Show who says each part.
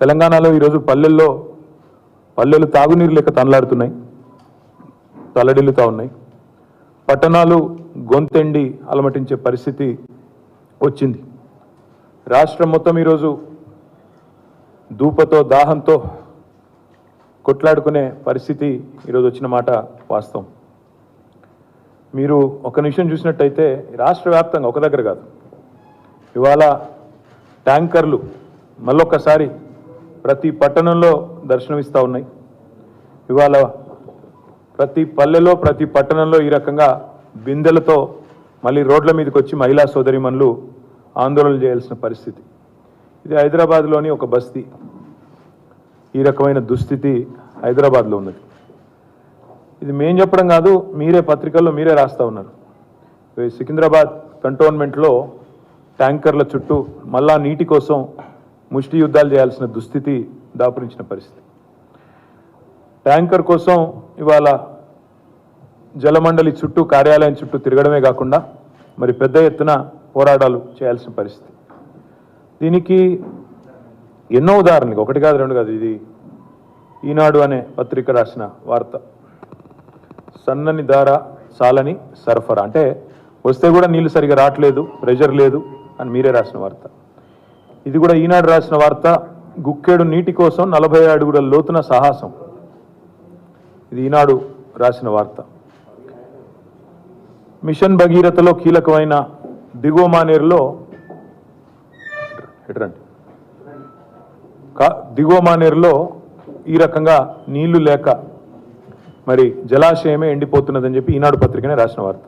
Speaker 1: తెలంగాణలో ఈరోజు పల్లెల్లో పల్లెలు తాగునీరు లెక్క తనలాడుతున్నాయి తలడిల్లుతూ ఉన్నాయి. పట్టణాలు గొంతెండి అలమటించే పరిస్థితి వచ్చింది. రాష్ట్రం మొత్తం ఈరోజు దూపతో దాహంతో కొట్లాడుకునే పరిస్థితి ఈరోజు వచ్చిన మాట వాస్తవం. మీరు ఒక నిమిషం చూసినట్టయితే రాష్ట్ర వ్యాప్తంగా ఒక దగ్గర కాదు. ఇవాళ ట్యాంకర్లు మళ్ళొక్కసారి ప్రతి పట్టణంలో దర్శనమిస్తూ ఉన్నాయి. ఇవాళ ప్రతి పల్లెలో ప్రతి పట్టణంలో ఈ రకంగా బిందెలతో మళ్ళీ రోడ్ల మీదకి వచ్చి మహిళా సోదరిమణులు ఆందోళన చేయాల్సిన పరిస్థితి. ఇది హైదరాబాద్లోని ఒక బస్తీ. ఈ రకమైన దుస్థితి హైదరాబాద్లో ఉన్నది. ఇది మేం చెప్పడం కాదు మీరే పత్రికల్లో మీరే రాస్తా ఉన్నారు. సికింద్రాబాద్ కంటోన్మెంట్లో ట్యాంకర్ల చుట్టూ మళ్ళా నీటి కోసం ముష్టి యుద్ధాలు చేయాల్సిన దుస్థితి దాపురించిన పరిస్థితి. ట్యాంకర్ కోసం ఇవాళ జలమండలి చుట్టూ కార్యాలయం చుట్టూ తిరగడమే కాకుండా మరి పెద్ద ఎత్తున పోరాటాలు చేయాల్సిన పరిస్థితి. దీనికి ఎన్నో ఉదాహరణలు ఒకటి కాదు రెండు కాదు ఇది ఈనాడు అనే పత్రిక రాసిన వార్త. సన్నని దార సాలని సరఫరా. అంటే వస్తే కూడా నీళ్ళు సరిగా రావట్లేదు ప్రెషర్ లేదు అని మీరే రాసిన వార్త. ఇది కూడా ఈనాడు రాసిన వార్త. గుక్కేడు నీటి కోసం నలభై అడుగుల లోతున సాహసం. ఇది ఈనాడు రాసిన వార్త. మిషన్ భగీరథలో కీలకమైన దిగువ మానేరులో దిగువ మానేరులో ఈ రకంగా నీళ్ళు లేక మరి జలాశయమే ఎండిపోతున్నదని చెప్పి ఈనాడు పత్రికనే రాసిన వార్త.